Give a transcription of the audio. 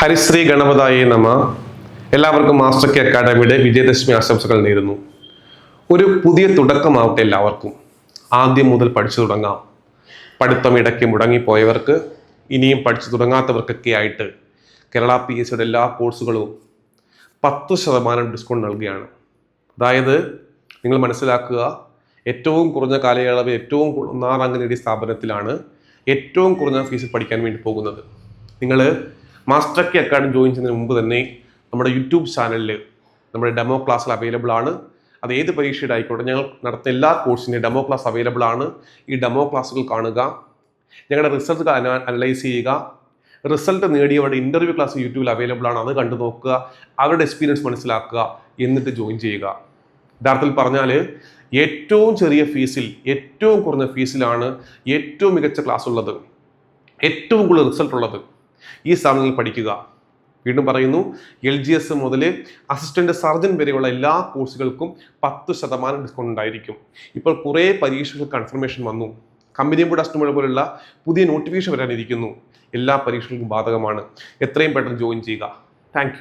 ഹരിശ്രീ ഗണപതായ നമ. എല്ലാവർക്കും master K അക്കാഡമിയുടെ Vijayadashami ആശംസകൾ നേരുന്നു. ഒരു പുതിയ തുടക്കമാവട്ടെ എല്ലാവർക്കും. ആദ്യം മുതൽ പഠിച്ചു തുടങ്ങാം. പഠിത്തം ഇടയ്ക്ക് മുടങ്ങിപ്പോയവർക്ക് ഇനിയും പഠിച്ചു തുടങ്ങാത്തവർക്കൊക്കെ ആയിട്ട് കേരള പി എസ് സിയുടെ എല്ലാ കോഴ്സുകളും പത്ത് ശതമാനം ഡിസ്കൗണ്ട് നൽകുകയാണ്. അതായത് നിങ്ങൾ മനസ്സിലാക്കുക ഏറ്റവും കുറഞ്ഞ കാലയളവ് ഏറ്റവും ഒന്നാം റാങ്ക് നേടിയ സ്ഥാപനത്തിലാണ് ഏറ്റവും കുറഞ്ഞ ഫീസിൽ പഠിക്കാൻ വേണ്ടി പോകുന്നത്. നിങ്ങൾ മാസ്റ്റർ കെ അക്കാഡമി ജോയിൻ ചെയ്യുന്നതിന് മുമ്പ് തന്നെ നമ്മുടെ യൂട്യൂബ് ചാനലിൽ നമ്മുടെ ഡെമോ ക്ലാസ്സിൽ അവൈലബിൾ ആണ്. അത് ഏത് പരീക്ഷയുടെ ആയിക്കോട്ടെ ഞങ്ങൾ നടത്തുന്ന എല്ലാ കോഴ്സിന്റെയും ഡെമോ ക്ലാസ് അവൈലബിൾ ആണ്. ഈ ഡെമോ ക്ലാസ്സുകൾ കാണുക ഞങ്ങളുടെ റിസൾട്ട് അനലൈസ് ചെയ്യുക. റിസൾട്ട് നേടിയവരുടെ ഇന്റർവ്യൂ ക്ലാസ് യൂട്യൂബിൽ അവൈലബിൾ ആണ്. അത് കണ്ടു നോക്കുക അവരുടെ എക്സ്പീരിയൻസ് മനസ്സിലാക്കുക എന്നിട്ട് ജോയിൻ ചെയ്യുക. യഥാർത്ഥത്തിൽ പറഞ്ഞാൽ ഏറ്റവും ചെറിയ ഫീസിൽ ഏറ്റവും കുറഞ്ഞ ഫീസിലാണ് ഏറ്റവും മികച്ച ക്ലാസ് ഉള്ളത്. ഏറ്റവും കൂടുതൽ റിസൾട്ട് ഉള്ളത്. ഈ സ്ഥാപനങ്ങളിൽ പഠിക്കുക. വീണ്ടും പറയുന്നു എൽ ജി എസ് മുതൽ അസിസ്റ്റന്റ് സർജൻ വരെയുള്ള എല്ലാ കോഴ്സുകൾക്കും പത്ത് ശതമാനം ഡിസ്കൗണ്ട് ഉണ്ടായിരിക്കും. ഇപ്പോൾ കുറേ പരീക്ഷകൾ കൺഫർമേഷൻ വന്നു. കമ്പനി ബോർഡ് അസ്റ്റമർ പോലുള്ള പുതിയ നോട്ടിഫിക്കേഷൻ വരാനിരിക്കുന്നു. എല്ലാ പരീക്ഷകൾക്കും ബാധകമാണ്. എത്രയും പെട്ടെന്ന് ജോയിൻ ചെയ്യുക. താങ്ക്